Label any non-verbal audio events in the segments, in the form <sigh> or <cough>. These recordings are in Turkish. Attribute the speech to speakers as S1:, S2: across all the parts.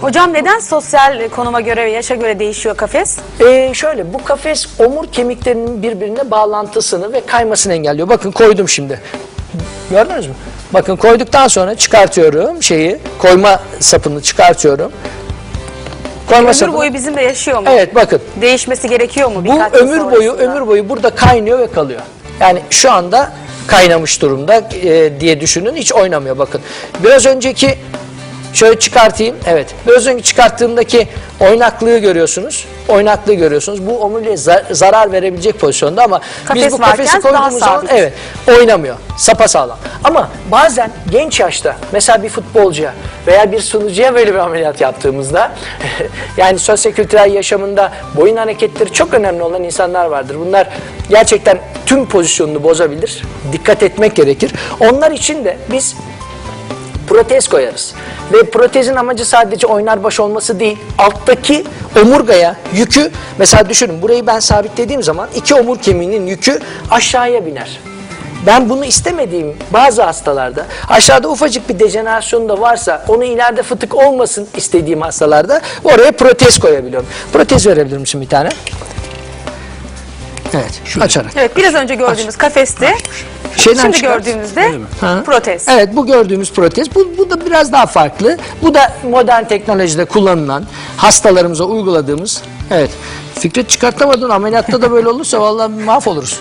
S1: Hocam neden sosyal konuma göre ve yaşa göre değişiyor kafes?
S2: Ee, şöyle bu kafes omur kemiklerinin birbirine bağlantısını ve kaymasını engelliyor. Bakın koydum şimdi. Gördünüz mü? Bakın koyduktan sonra çıkartıyorum şeyi. Koyma sapını çıkartıyorum. Koyma
S1: Ömür
S2: sapını.
S1: boyu bizimle yaşıyor mu?
S2: Evet bakın.
S1: Değişmesi gerekiyor mu?
S2: Bu ömür boyu ömür boyu burada kaynıyor ve kalıyor. Yani şu anda kaynamış durumda e, diye düşünün. Hiç oynamıyor bakın. Biraz önceki şöyle çıkartayım. Evet. Biraz önce çıkarttığımdaki oynaklığı görüyorsunuz. Oynaklığı görüyorsunuz. Bu omuriliğe za- zarar verebilecek pozisyonda ama
S1: Kafes
S2: biz bu
S1: varken
S2: kafesi
S1: daha
S2: koyduğumuz zaman
S1: sabit.
S2: evet oynamıyor. Sapasağlam. Ama bazen genç yaşta mesela bir futbolcuya veya bir sunucuya böyle bir ameliyat yaptığımızda <laughs> yani sosyokültürel yaşamında boyun hareketleri çok önemli olan insanlar vardır. Bunlar gerçekten tüm pozisyonunu bozabilir. Dikkat etmek gerekir. Onlar için de biz protez koyarız. Ve protezin amacı sadece oynar baş olması değil, alttaki omurgaya yükü, mesela düşünün burayı ben sabitlediğim zaman iki omur kemiğinin yükü aşağıya biner. Ben bunu istemediğim bazı hastalarda, aşağıda ufacık bir dejenerasyon da varsa, onu ileride fıtık olmasın istediğim hastalarda oraya protez koyabiliyorum. Protez verebilir misin bir tane? Evet, açarak.
S1: Evet biraz önce gördüğümüz kafeste
S2: Şeyden
S1: şimdi
S2: çıkart.
S1: gördüğümüzde?
S2: Ha.
S1: protez.
S2: Evet bu gördüğümüz protez. Bu, bu da biraz daha farklı. Bu da modern teknolojide kullanılan hastalarımıza uyguladığımız. Evet. Fikret çıkartamadın ameliyatta da böyle olursa vallahi mahvoluruz.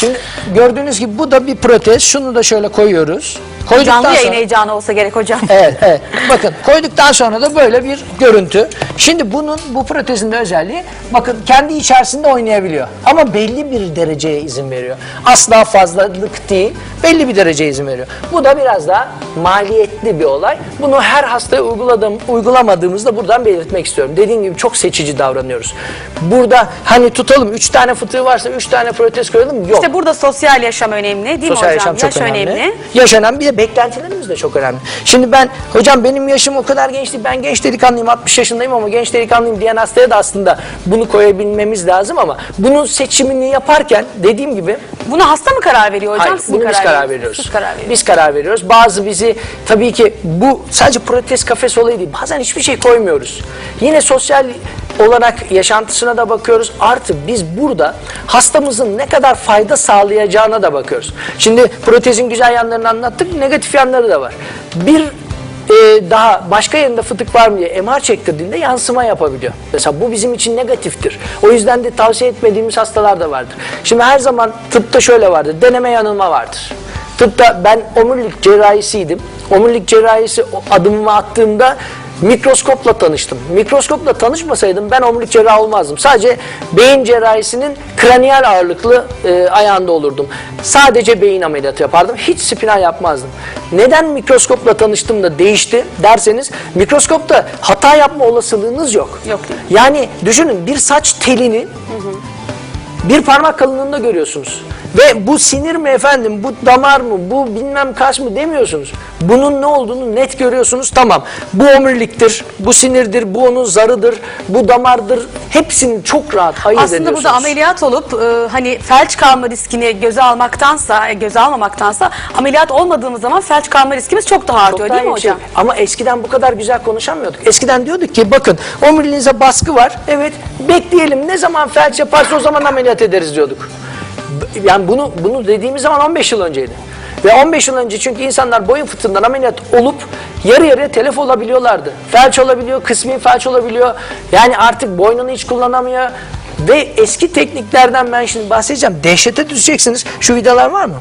S2: Şimdi gördüğünüz gibi bu da bir protez. Şunu da şöyle koyuyoruz. Koyduktan
S1: Canlı yayın
S2: sonra-
S1: heyecanı olsa gerek hocam. <laughs>
S2: Evet, evet. Bakın koyduktan sonra da böyle bir görüntü. Şimdi bunun bu protezin de özelliği bakın kendi içerisinde oynayabiliyor. Ama belli bir dereceye izin veriyor. Asla fazlalık değil, belli bir dereceye izin veriyor. Bu da biraz daha maliyetli bir olay. Bunu her hastaya uyguladığım, uygulamadığımızda buradan belirtmek istiyorum. Dediğim gibi çok seçici davranıyoruz. Burada hani tutalım 3 tane fıtığı varsa 3 tane protez koyalım. Yok.
S1: İşte burada sosyal yaşam önemli değil
S2: Sosyal
S1: mi hocam?
S2: yaşam çok önemli.
S1: önemli.
S2: Yaşanan bir de beklentilerimiz de çok önemli. Şimdi ben hocam benim yaşım o kadar genç değil. Ben genç delikanlıyım 60 yaşındayım ama genç delikanlıyım diyen hastaya da aslında bunu koyabilmemiz lazım ama bunun seçimini yaparken dediğim gibi
S1: Buna hasta mı karar veriyor hocam?
S2: Hayır,
S1: Siz mi
S2: bunu biz karar veriyoruz.
S1: Siz karar veriyorsunuz.
S2: Biz karar veriyoruz. Bazı bizi tabii ki bu sadece protez kafes olayı değil. Bazen hiçbir şey koymuyoruz. Yine sosyal olarak yaşantısına da bakıyoruz. Artı biz burada hastamızın ne kadar fayda sağlayacağına da bakıyoruz. Şimdi protezin güzel yanlarını anlattık. Negatif yanları da var. Bir e, daha başka yerinde fıtık var mı diye MR çektirdiğinde yansıma yapabiliyor. Mesela bu bizim için negatiftir. O yüzden de tavsiye etmediğimiz hastalar da vardır. Şimdi her zaman tıpta şöyle vardır. Deneme yanılma vardır. Tıpta ben omurilik cerrahisiydim. Omurilik cerrahisi adımımı attığımda mikroskopla tanıştım. Mikroskopla tanışmasaydım ben omurilik cerrahı olmazdım. Sadece beyin cerrahisinin kraniyal ağırlıklı e, ayağında olurdum. Sadece beyin ameliyatı yapardım. Hiç spinal yapmazdım. Neden mikroskopla tanıştım da değişti derseniz mikroskopta hata yapma olasılığınız yok.
S1: Yok değil.
S2: Yani düşünün bir saç telini bir parmak kalınlığında görüyorsunuz. Ve bu sinir mi efendim, bu damar mı, bu bilmem kaç mı demiyorsunuz. Bunun ne olduğunu net görüyorsunuz. Tamam bu omuriliktir, bu sinirdir, bu onun zarıdır, bu damardır. Hepsini çok rahat ayırt
S1: Aslında
S2: ediyorsunuz.
S1: burada ameliyat olup e, hani felç kalma riskini göze almaktansa, e, göze almamaktansa ameliyat olmadığımız zaman felç kalma riskimiz çok daha
S2: Çok
S1: artıyor
S2: daha
S1: değil mi
S2: yüksek.
S1: hocam?
S2: Ama eskiden bu kadar güzel konuşamıyorduk. Eskiden diyorduk ki bakın omuriliğinize baskı var. Evet bekleyelim ne zaman felç yaparsa o zaman ameliyat ederiz diyorduk. Yani bunu bunu dediğimiz zaman 15 yıl önceydi. Ve 15 yıl önce çünkü insanlar boyun fıtığından ameliyat olup yarı yarıya telef olabiliyorlardı. Felç olabiliyor, kısmi felç olabiliyor. Yani artık boynunu hiç kullanamıyor. Ve eski tekniklerden ben şimdi bahsedeceğim. Dehşete düşeceksiniz. Şu vidalar var mı?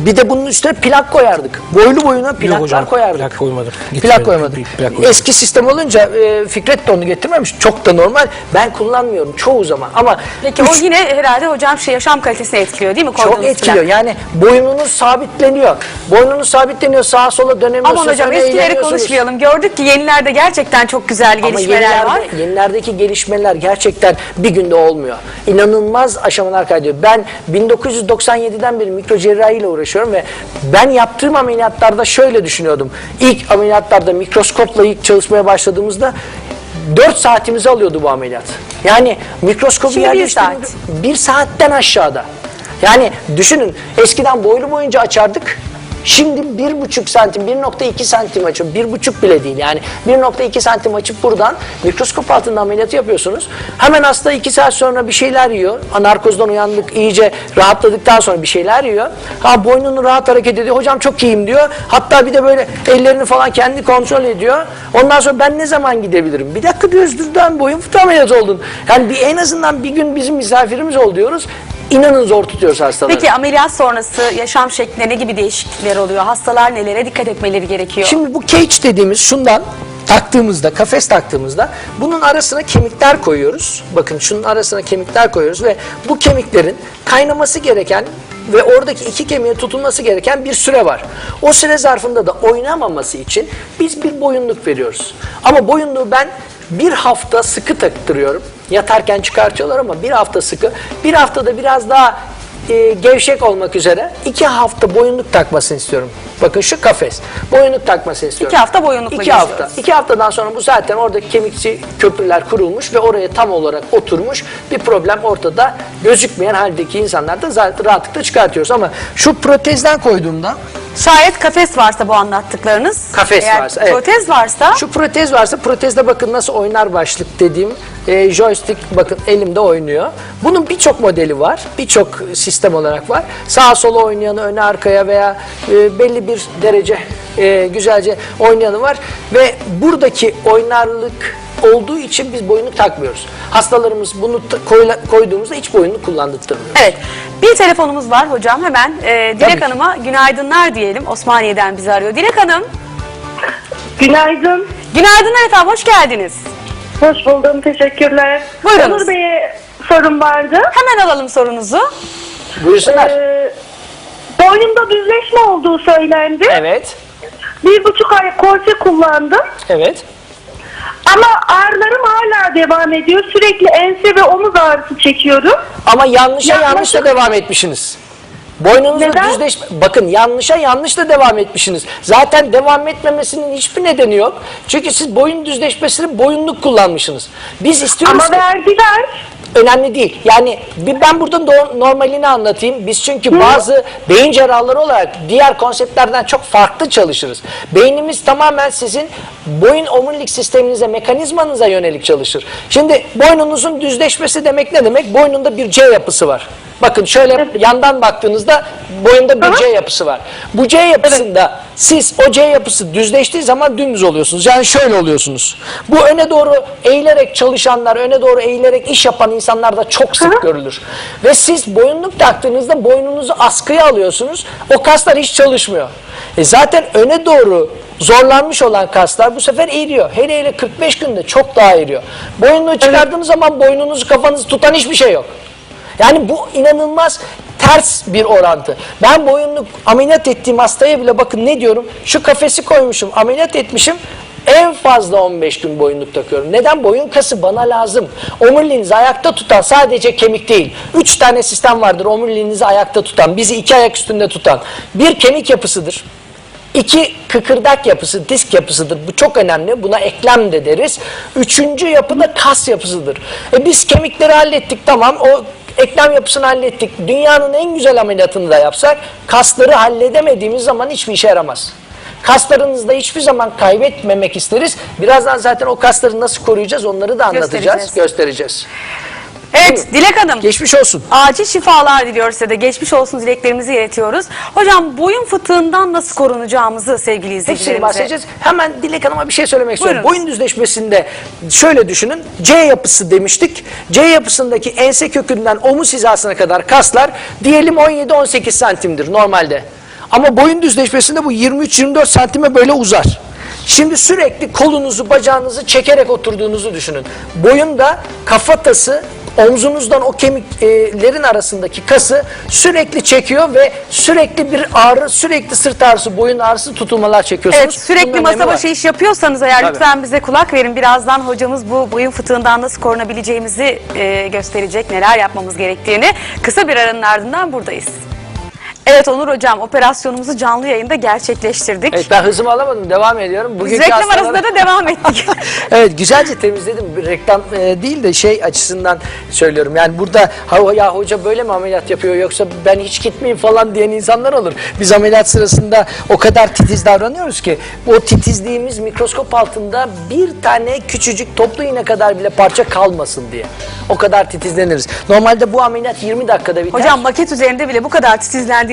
S2: Bir de bunun üstüne plak koyardık. Boylu boyuna plaklar
S3: hocam,
S2: koyardık.
S3: plak koymadım.
S2: Plak koymadım.
S3: Plak koymadım.
S2: Eski sistem olunca e, Fikret de onu getirmemiş. Çok da normal. Ben kullanmıyorum çoğu zaman. Ama
S1: Peki
S2: üç-
S1: o yine herhalde hocam şey yaşam kalitesini etkiliyor değil mi?
S2: çok
S1: koyduğunuz
S2: etkiliyor.
S1: plak?
S2: Yani boynunuz sabitleniyor. Boynunuz sabitleniyor. Sağa sola dönemiyorsunuz.
S1: Aman hocam eskileri konuşmayalım. Gördük ki yenilerde gerçekten çok güzel
S2: Ama
S1: gelişmeler
S2: yenilerde,
S1: var.
S2: yenilerdeki gelişmeler gerçekten bir günde olmuyor. İnanılmaz aşamalar kaydediyor. Ben 1997'den beri mikrocerrahi ile uğraşıyorum ve ben yaptığım ameliyatlarda şöyle düşünüyordum. İlk ameliyatlarda mikroskopla ilk çalışmaya başladığımızda 4 saatimizi alıyordu bu ameliyat. Yani mikroskopu
S1: Şimdi bir saat.
S2: bir saatten aşağıda. Yani düşünün eskiden boylu boyunca açardık. Şimdi bir buçuk santim, 1.2 santim açıp, bir buçuk bile değil yani 1.2 santim açıp buradan mikroskop altında ameliyatı yapıyorsunuz. Hemen hasta iki saat sonra bir şeyler yiyor. Narkozdan uyandık, iyice rahatladıktan sonra bir şeyler yiyor. Ha boynunu rahat hareket ediyor. Hocam çok iyiyim diyor. Hatta bir de böyle ellerini falan kendi kontrol ediyor. Ondan sonra ben ne zaman gidebilirim? Bir dakika diyoruz düzden boyun fıtığı ameliyatı oldun. Yani bir, en azından bir gün bizim misafirimiz ol diyoruz. İnanın zor tutuyoruz hastaları.
S1: Peki ameliyat sonrası yaşam şeklinde ne gibi değişiklikler oluyor? Hastalar nelere dikkat etmeleri gerekiyor?
S2: Şimdi bu cage dediğimiz şundan taktığımızda, kafes taktığımızda bunun arasına kemikler koyuyoruz. Bakın şunun arasına kemikler koyuyoruz ve bu kemiklerin kaynaması gereken ve oradaki iki kemiğe tutulması gereken bir süre var. O süre zarfında da oynamaması için biz bir boyunluk veriyoruz. Ama boyunluğu ben bir hafta sıkı taktırıyorum. Yatarken çıkartıyorlar ama bir hafta sıkı. Bir haftada biraz daha e, gevşek olmak üzere iki hafta boyunluk takmasını istiyorum. Bakın şu kafes. Boyunluk takmasını istiyorum.
S1: İki hafta boyunlukla
S2: İki hafta. İki haftadan sonra bu zaten oradaki kemikçi köprüler kurulmuş ve oraya tam olarak oturmuş. Bir problem ortada gözükmeyen haldeki insanlar da zaten rahatlıkla çıkartıyoruz. Ama şu protezden koyduğumda
S1: Şayet kafes varsa bu anlattıklarınız.
S2: Kafes
S1: eğer
S2: varsa, evet.
S1: Protez varsa
S2: Şu protez varsa protezde bakın nasıl oynar başlık dediğim e, joystick bakın elimde oynuyor. Bunun birçok modeli var. Birçok sistem olarak var. Sağa sola oynayanı öne arkaya veya e, belli bir derece e, güzelce oynayanı var. Ve buradaki oynarlık olduğu için biz boyunluk takmıyoruz. Hastalarımız bunu koyduğumuzda hiç boyunluk kullandırtmıyor.
S1: Evet. Bir telefonumuz var hocam. Hemen e, Dilek. Hanım'a günaydınlar diyelim. Osmaniye'den bizi arıyor. Dilek Hanım.
S3: Günaydın.
S1: Günaydınlar efendim. Hoş geldiniz.
S3: Hoş buldum. Teşekkürler.
S1: Buyurunuz.
S3: Onur Bey'e sorum vardı.
S1: Hemen alalım sorunuzu.
S2: Buyursunlar.
S3: Ee, boynumda düzleşme olduğu söylendi.
S2: Evet.
S3: Bir buçuk ay korse kullandım.
S2: Evet.
S3: Ama ağrılarım hala devam ediyor. Sürekli ense ve omuz ağrısı çekiyorum.
S2: Ama yanlışa
S3: Yaklaşık-
S2: yanlışla devam etmişsiniz. Boynunuzda
S3: Neden?
S2: düzleş... Bakın yanlışa yanlışla devam etmişsiniz. Zaten devam etmemesinin hiçbir nedeni yok. Çünkü siz boyun düzleşmesini boyunluk kullanmışsınız. Biz istiyoruz
S3: Ama
S2: ki...
S3: verdiler.
S2: Önemli değil. Yani bir ben burada normalini anlatayım. Biz çünkü bazı beyin cerrahları olarak diğer konseptlerden çok farklı çalışırız. Beynimiz tamamen sizin boyun omurilik sisteminize, mekanizmanıza yönelik çalışır. Şimdi boynunuzun düzleşmesi demek ne demek? Boynunda bir C yapısı var. Bakın şöyle yandan baktığınızda boyunda bir
S3: hı.
S2: C yapısı var. Bu C yapısında siz o C yapısı düzleştiği zaman dümdüz oluyorsunuz. Yani şöyle oluyorsunuz. Bu öne doğru eğilerek çalışanlar, öne doğru eğilerek iş yapan insanlarda çok sık
S3: hı.
S2: görülür. Ve siz boyunluk taktığınızda boynunuzu askıya alıyorsunuz. O kaslar hiç çalışmıyor. E zaten öne doğru zorlanmış olan kaslar bu sefer eğiliyor. Hele hele 45 günde çok daha eğiliyor. Boyunluğu çıkardığınız zaman boynunuzu kafanızı tutan hiçbir şey yok. Yani bu inanılmaz ters bir orantı. Ben boyunluk ameliyat ettiğim hastaya bile bakın ne diyorum? Şu kafesi koymuşum, ameliyat etmişim. En fazla 15 gün boyunluk takıyorum. Neden? Boyun kası bana lazım. Omuriliğinizi ayakta tutan sadece kemik değil. 3 tane sistem vardır omuriliğinizi ayakta tutan, bizi iki ayak üstünde tutan. Bir kemik yapısıdır. İki kıkırdak yapısı, disk yapısıdır. Bu çok önemli. Buna eklem de deriz. Üçüncü yapı da kas yapısıdır. E biz kemikleri hallettik tamam. O eklem yapısını hallettik. Dünyanın en güzel ameliyatını da yapsak kasları halledemediğimiz zaman hiçbir işe yaramaz. Kaslarınızda hiçbir zaman kaybetmemek isteriz. Birazdan zaten o kasları nasıl koruyacağız onları da anlatacağız,
S1: Göstereceğiz.
S2: göstereceğiz.
S1: Evet Dilek Hanım.
S2: Geçmiş olsun.
S1: Acil şifalar diliyoruz size de. Geçmiş olsun dileklerimizi iletiyoruz. Hocam boyun fıtığından nasıl korunacağımızı sevgili
S2: Hepsini
S1: izleyicilerimize.
S2: bahsedeceğiz. Hemen Dilek Hanım'a bir şey söylemek istiyorum.
S1: Buyurun.
S2: Boyun düzleşmesinde şöyle düşünün. C yapısı demiştik. C yapısındaki ense kökünden omuz hizasına kadar kaslar diyelim 17-18 santimdir normalde. Ama boyun düzleşmesinde bu 23-24 santime böyle uzar. Şimdi sürekli kolunuzu, bacağınızı çekerek oturduğunuzu düşünün. Boyunda kafatası omzunuzdan o kemiklerin arasındaki kası sürekli çekiyor ve sürekli bir ağrı, sürekli sırt ağrısı, boyun ağrısı, tutulmalar çekiyorsunuz.
S1: Evet sürekli
S2: Bunun
S1: masa
S2: önemi var.
S1: başı iş yapıyorsanız eğer
S2: Tabii.
S1: lütfen bize kulak verin. Birazdan hocamız bu boyun fıtığından nasıl korunabileceğimizi e, gösterecek, neler yapmamız gerektiğini. Kısa bir aranın ardından buradayız. Evet Onur Hocam operasyonumuzu canlı yayında gerçekleştirdik.
S2: Evet ben hızımı alamadım. Devam ediyorum.
S1: Biz
S2: Bugünkü
S1: reklam
S2: hastalara-
S1: arasında da devam ettik. <laughs> <laughs>
S2: evet güzelce temizledim. Reklam e, değil de şey açısından söylüyorum. Yani burada ha, ya hoca böyle mi ameliyat yapıyor yoksa ben hiç gitmeyeyim falan diyen insanlar olur. Biz ameliyat sırasında o kadar titiz davranıyoruz ki o titizliğimiz mikroskop altında bir tane küçücük toplu iğne kadar bile parça kalmasın diye. O kadar titizleniriz. Normalde bu ameliyat 20 dakikada biter.
S1: Hocam maket üzerinde bile bu kadar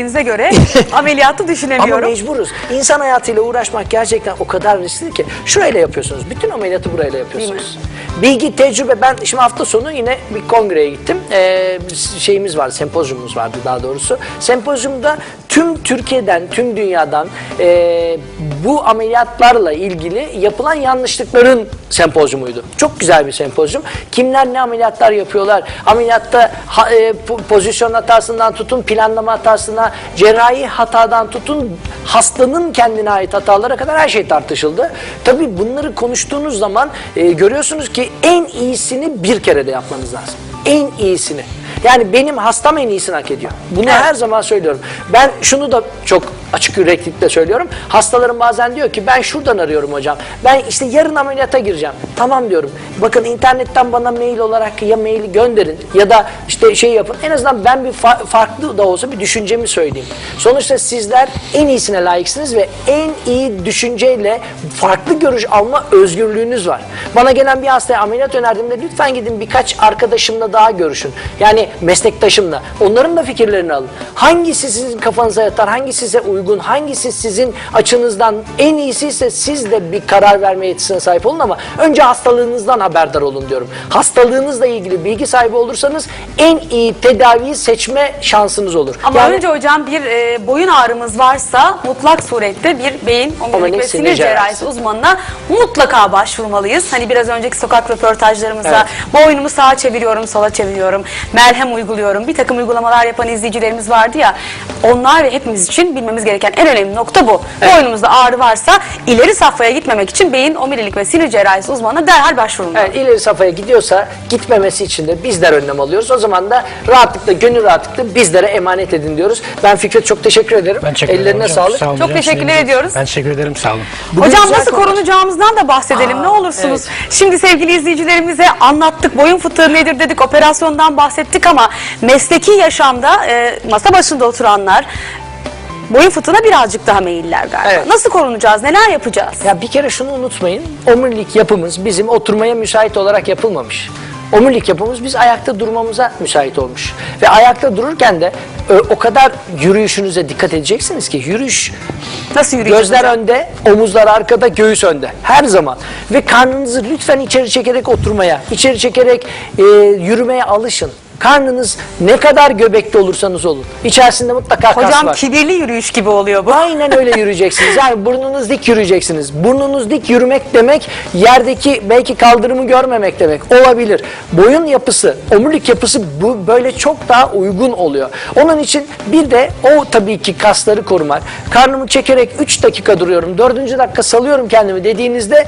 S1: titizlendiğinize göre <laughs> ameliyatı
S2: Ama
S1: düşünemiyorum.
S2: mecburuz. İnsan hayatıyla uğraşmak gerçekten o kadar riskli ki. Şurayla yapıyorsunuz. Bütün ameliyatı burayla yapıyorsunuz. Bilgi, tecrübe. Ben şimdi hafta sonu yine bir kongreye gittim. Ee, şeyimiz vardı, sempozyumumuz vardı daha doğrusu. Sempozyumda tüm Türkiye'den, tüm dünyadan e, bu ameliyatlarla ilgili yapılan yanlışlıkların sempozyumuydu. Çok güzel bir sempozyum. Kimler ne ameliyatlar yapıyorlar? Ameliyatta ha- e, po- pozisyon hatasından tutun, planlama hatasına, cerrahi hatadan tutun, hastanın kendine ait hatalara kadar her şey tartışıldı. Tabii bunları konuştuğunuz zaman e, görüyorsunuz ki en iyisini bir kere de yapmanız lazım. En iyisini. Yani benim hastam en iyisini hak ediyor. Bunu her zaman söylüyorum. Ben şunu da çok açık yüreklilikle söylüyorum. Hastalarım bazen diyor ki ben şuradan arıyorum hocam. Ben işte yarın ameliyata gireceğim. Tamam diyorum. Bakın internetten bana mail olarak ya maili gönderin ya da işte şey yapın. En azından ben bir fa- farklı da olsa bir düşüncemi söyleyeyim. Sonuçta sizler en iyisine layıksınız ve en iyi düşünceyle farklı görüş alma özgürlüğünüz var. Bana gelen bir hastaya ameliyat önerdiğimde lütfen gidin birkaç arkadaşımla daha görüşün. Yani meslektaşımla. Onların da fikirlerini alın. Hangisi sizin kafanıza yatar, hangisi size uygun, hangisi sizin açınızdan en iyisi ise siz de bir karar verme yetisine sahip olun ama önce hastalığınızdan haberdar olun diyorum. Hastalığınızla ilgili bilgi sahibi olursanız en iyi tedaviyi seçme şansınız olur.
S1: Ama
S2: Yani-
S1: önce hocam bir e, boyun ağrımız varsa mutlak surette bir beyin omurilik ve
S2: sinir cerrahisi.
S1: uzmanına mutlaka başvurmalıyız. Hani biraz önceki sokak röportajlarımızda boynumu sağa çeviriyorum, sola çeviriyorum, merhem uyguluyorum. Bir takım uygulamalar yapan izleyicilerimiz vardı ya. Onlar ve hepimiz için bilmemiz gereken en önemli nokta bu. Boynumuzda ağrı varsa ileri safhaya gitmemek için beyin omurilik ve sinir cerrahisi uzmanına derhal başvurulmalı.
S2: Evet, ileri safhaya gidiyorsa gitmemesi için de bizler önlem alıyoruz. O zaman da rahatlıkla, gönül rahatlıkla bizlere emanet edin diyoruz. Ben Fikret çok teşekkür ederim.
S4: Ben teşekkür ederim
S2: Ellerine
S4: hocam.
S2: sağlık.
S4: Sağ olun
S1: Çok
S4: hocam.
S1: teşekkürler
S4: Sizin-
S1: ediyoruz.
S4: Ben teşekkür ederim sağ olun.
S2: Bugün
S1: Hocam nasıl
S2: konular.
S1: korunacağımızdan da bahsedelim
S2: Aa,
S1: ne olursunuz.
S2: evet.
S1: Şimdi sevgili izleyicilerimize anlattık. Boyun fıtığı nedir dedik, operasyondan bahsettik ama mesleki yaşamda e, masa başında oturanlar boyun fıtığına birazcık daha meyiller galiba.
S2: Evet.
S1: Nasıl korunacağız? Neler yapacağız?
S2: Ya bir kere şunu unutmayın. Omurilik yapımız bizim oturmaya müsait olarak yapılmamış. Omurilik yapımız biz ayakta durmamıza müsait olmuş. Ve ayakta dururken de e, o kadar yürüyüşünüze dikkat edeceksiniz ki yürüyüş
S1: Nasıl yürüyeceğiz
S2: Gözler
S1: hocam?
S2: önde, omuzlar arkada, göğüs önde. Her zaman. Ve karnınızı lütfen içeri çekerek oturmaya, içeri çekerek e, yürümeye alışın. Karnınız ne kadar göbekli olursanız olun. İçerisinde mutlaka kas
S1: Hocam
S2: var.
S1: kibirli yürüyüş gibi oluyor bu.
S2: Aynen öyle <laughs> yürüyeceksiniz. Yani burnunuz dik yürüyeceksiniz. Burnunuz dik yürümek demek yerdeki belki kaldırımı görmemek demek. Olabilir. Boyun yapısı, omurilik yapısı bu böyle çok daha uygun oluyor. Onun için bir de o tabii ki kasları korumak. Karnımı çekerek 3 dakika duruyorum. 4. dakika salıyorum kendimi dediğinizde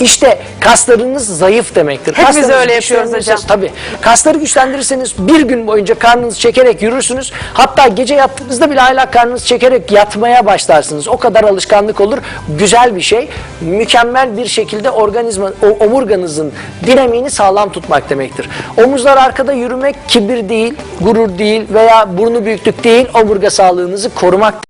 S2: işte kaslarınız zayıf demektir.
S1: Hepimiz öyle yapıyoruz hocam.
S2: Tabii. Kasları güçlendirirseniz bir gün boyunca karnınızı çekerek yürürsünüz. Hatta gece yattığınızda bile hala karnınızı çekerek yatmaya başlarsınız. O kadar alışkanlık olur. Güzel bir şey. Mükemmel bir şekilde organizma, omurganızın dinamiğini sağlam tutmak demektir. Omuzlar arkada yürümek kibir değil, gurur değil veya burnu büyüklük değil, omurga sağlığınızı korumak